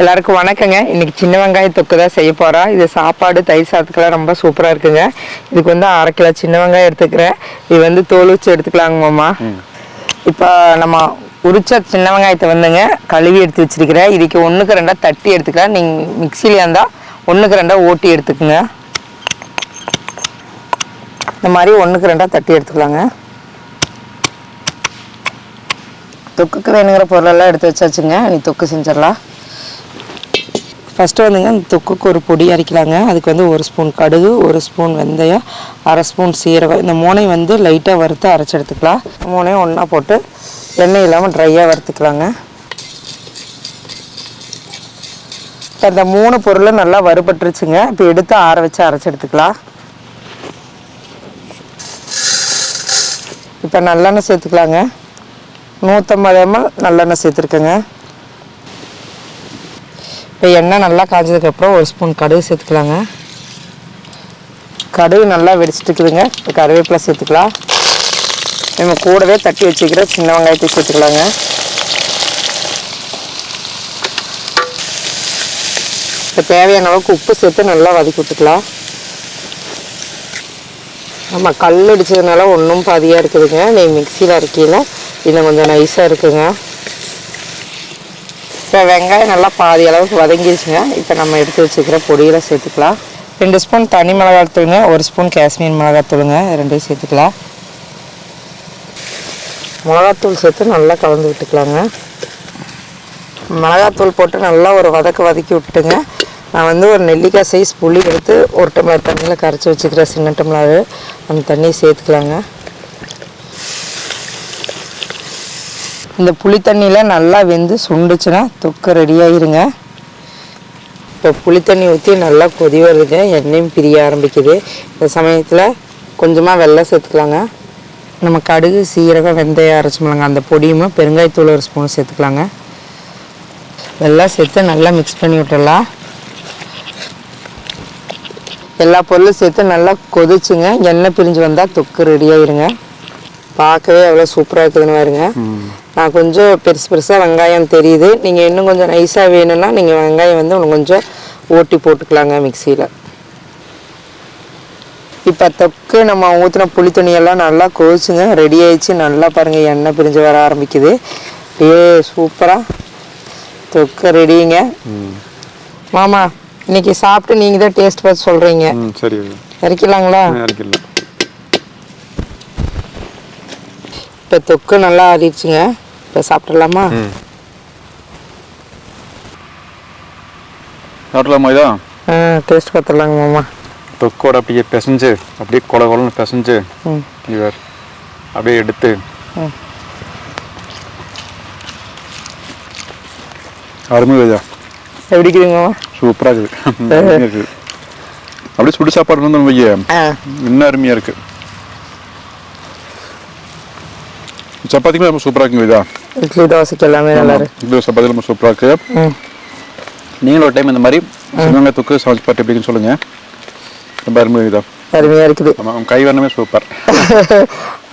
எல்லாருக்கும் வணக்கங்க. இன்னைக்கு சின்ன வெங்காய தொக்கு தான் செய்ய போகிறோம் இது சாப்பாடு தயிர் சாதத்துக்கெல்லாம் ரொம்ப சூப்பராக இருக்குங்க. இதுக்கு வந்து அரை கிலோ சின்ன வெங்காயம் எடுத்துக்கிறேன். இது வந்து தோல் வச்சு எடுத்துக்கலாங்க மாமா. இப்போ நம்ம உரிச்ச சின்ன வெங்காயத்தை வந்துங்க கழுவி எடுத்து வச்சிருக்கிறேன். இதுக்கு ஒன்றுக்கு ரெண்டாக தட்டி எடுத்துக்கலாம். நீங்கள் மிக்சியில் இருந்தால் ஒன்றுக்கு ரெண்டாக ஓட்டி எடுத்துக்கோங்க. இந்த மாதிரி ஒன்றுக்கு ரெண்டாக தட்டி எடுத்துக்கலாங்க. தொக்குக்கு வேணுங்கிற பொருளெல்லாம் எடுத்து வச்சாச்சுங்க. நீ தொக்கு செஞ்சிடலாம். ஃபஸ்ட்டு வந்துங்க அந்த தொக்குக்கு ஒரு பொடி அரைக்கலாங்க. அதுக்கு வந்து ஒரு ஸ்பூன் கடுகு ஒரு ஸ்பூன் வெந்தயம் அரை ஸ்பூன் சீரகம். இந்த மூணையும் வந்து லைட்டாக வறுத்து அரைச்சி எடுத்துக்கலாம். மூணையும் ஒன்றா போட்டு எண்ணெய் இல்லாமல் ட்ரையாக வறுத்துக்கலாங்க. இப்போ இந்த மூணு பொருளும் நல்லா வறுபட்டுருச்சுங்க. இப்போ எடுத்து ஆற வச்சு அரைச்சி எடுத்துக்கலாம். இப்போ நல்லெண்ணெய் சேர்த்துக்கலாங்க. நூற்றம்பது எம்எல் நல்லெண்ணெய் சேர்த்துருக்கேங்க. இப்போ எண்ணெய் நல்லா காய்ஞ்சதுக்கப்புறம் ஒரு ஸ்பூன் கடுகு சேர்த்துக்கலாங்க. கடுகு நல்லா வெடிச்சிட்டுக்குதுங்க இப்போ கருவேப்பிலை சேர்த்துக்கலாம். நம்ம கூடவே தட்டி வச்சுக்கிற சின்ன வெங்காயத்தை சேர்த்துக்கலாங்க. இப்போ தேவையான அளவுக்கு உப்பு சேர்த்து நல்லா வதக்கி விட்டுக்கலாம். ஆமாம் கல் அடிச்சதுனால ஒன்றும் பாதியாக இருக்குதுங்க. நீ மிக்சியில் அரைக்கையில் இன்னும் கொஞ்சம் நைஸாக இருக்குங்க. இப்போ வெங்காயம் நல்லா பாதி அளவுக்கு வதங்கிருச்சுங்க. இப்போ நம்ம எடுத்து வச்சுக்கிற பொடியில் சேர்த்துக்கலாம். ரெண்டு ஸ்பூன் தனி மிளகாத்தூளுங்க ஒரு ஸ்பூன் காஷ்மீர் மிளகாத்தூளுங்க ரெண்டையும் சேர்த்துக்கலாம். மிளகாத்தூள் சேர்த்து நல்லா கலந்து விட்டுக்கலாங்க. மிளகாத்தூள் போட்டு நல்லா ஒரு வதக்க வதக்கி விட்டுங்க நான் வந்து ஒரு நெல்லிக்காய் சைஸ் புளி எடுத்து ஒரு டம்ளர் தண்ணியில் கரைச்சி வச்சுக்கிறேன் சின்ன டம்ளர் அந்த தண்ணியை சேர்த்துக்கலாங்க. இந்த புளி தண்ணியில் நல்லா வெந்து சுண்டுச்சுன்னா தொக்கு ரெடியாகிருங்க இப்போ புளி தண்ணி ஊற்றி நல்லா கொதி வருதுங்க எண்ணெயும் பிரிய ஆரம்பிக்குது. இந்த சமயத்தில் கொஞ்சமாக வெள்ளம் சேர்த்துக்கலாங்க. நம்ம கடுகு சீரகம் வெந்தயம் அரைச்சி மிளங்க அந்த பொடியும் பெருங்காயத்தூள் ஒரு ஸ்பூன் சேர்த்துக்கலாங்க. வெள்ளம் சேர்த்து நல்லா மிக்ஸ் பண்ணி விட்டுடலாம். எல்லா பொருளும் சேர்த்து நல்லா கொதிச்சுங்க. எண்ணெய் பிரிஞ்சு வந்தால் தொக்கு ரெடியாகிருங்க பார்க்கவே எவ்வளோ சூப்பராக இருக்குதுன்னு பாருங்க. நான் கொஞ்சம் பெருசு பெருசாக வெங்காயம் தெரியுது. நீங்கள் இன்னும் கொஞ்சம் நைஸாக வேணும்னா நீங்கள் வெங்காயம் வந்து இன்னும் கொஞ்சம் ஓட்டி போட்டுக்கலாங்க மிக்சியில். இப்போ தொக்கு நம்ம ஊற்றின புளி தண்ணியெல்லாம் நல்லா கொதிச்சுங்க. ரெடி ஆயிடுச்சு. நல்லா பாருங்கள் எண்ணெய் பிரிஞ்சு வர ஆரம்பிக்குது. ஏ சூப்பராக தொக்கு ரெடிங்க மாமா இன்னைக்கு சாப்பிட்டு நீங்கள் தான் டேஸ்ட் பார்த்து சொல்கிறீங்க சரி. இறக்கலாங்களா இறக்கிடலாம் இப்போ தொக்கு நல்லா ஆறிடுச்சுங்க. இப்போ சாப்பிட்றலாமா சாப்பிடலாமா இதா? ஆ டேஸ்ட் பார்த்துடலாங்க மாமா. தொக்கோட அப்படியே பிசைஞ்சு அப்படியே கொல கொலன்னு பிசைஞ்சு இவர் அப்படியே எடுத்து. அருமை வையா எப்படி இருக்குதுங்க சூப்பராக இருக்குது. இருக்குது. அப்படியே சுடு சாப்பாடு இருந்தோம் வைய. இன்னும் அருமையாக இருக்கு. சப்பாத்திக்குமே ரொம்ப சூப்பராக இருக்குங்க இதா இட்லி தோசைக்கு எல்லாமே நல்லா இருக்கு இது சப்பாத்தி ரொம்ப சூப்பராக இருக்கு நீங்களும் ஒரு டைம் இந்த மாதிரி சிவகங்கை தொக்கு சமைச்சு பார்த்து எப்படின்னு சொல்லுங்க ரொம்ப இதா அருமையாக இருக்குது ஆமாம் கை வண்ணமே சூப்பர்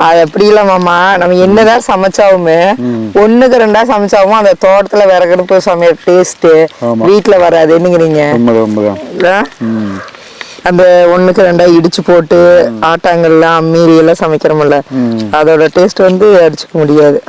அது எப்படி இல்லை மாமா நம்ம என்னதான் சமைச்சாவுமே ஒண்ணுக்கு ரெண்டா சமைச்சாவும் அந்த தோட்டத்துல விறகடுப்பு சமையல் டேஸ்ட். வீட்டுல வராது என்னங்கிறீங்க அந்த ஒண்ணுக்கு ரெண்டா இடிச்சு போட்டு ஆட்டாங்கல்லாம் அம்மீரி எல்லாம் சமைக்கிறோம்ல. அதோட டேஸ்ட் வந்து அடிச்சுக்க முடியாது